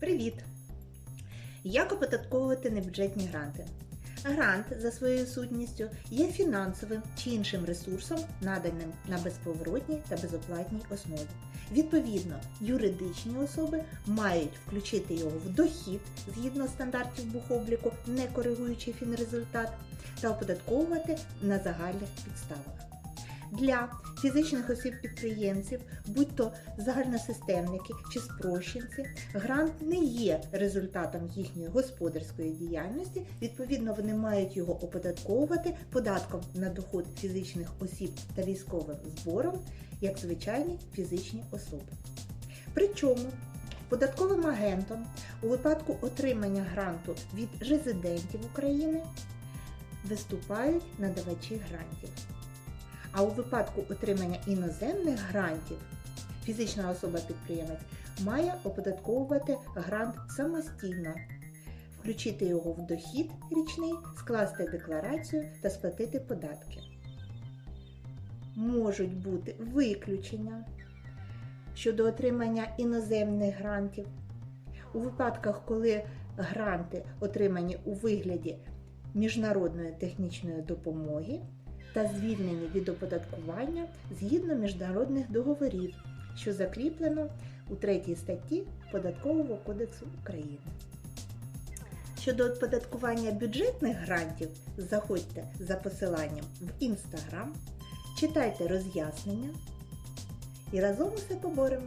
Привіт! Як оподатковувати небюджетні гранти? Грант за своєю сутністю є фінансовим чи іншим ресурсом, наданим на безповоротній та безоплатній основі. Відповідно, юридичні особи мають включити його в дохід згідно стандартів бухобліку, не коригуючи фінрезультат, та оподатковувати на загальних підставах. Для фізичних осіб-підприємців, будь то загальносистемники чи спрощенці, грант не є результатом їхньої господарської діяльності, відповідно, вони мають його оподатковувати податком на доход фізичних осіб та військовим збором, як звичайні фізичні особи. Причому податковим агентом у випадку отримання гранту від резидентів України виступають надавачі грантів. А у випадку отримання іноземних грантів фізична особа-підприємець має оподатковувати грант самостійно, включити його в дохід річний, скласти декларацію та сплатити податки. Можуть бути виключення щодо отримання іноземних грантів. У випадках, коли гранти отримані у вигляді міжнародної технічної допомоги та звільнені від оподаткування згідно міжнародних договорів, що закріплено у 3 статті Податкового кодексу України. Щодо оподаткування бюджетних грантів, заходьте за посиланням в Інстаграм, читайте роз'яснення і разом усе поборемо.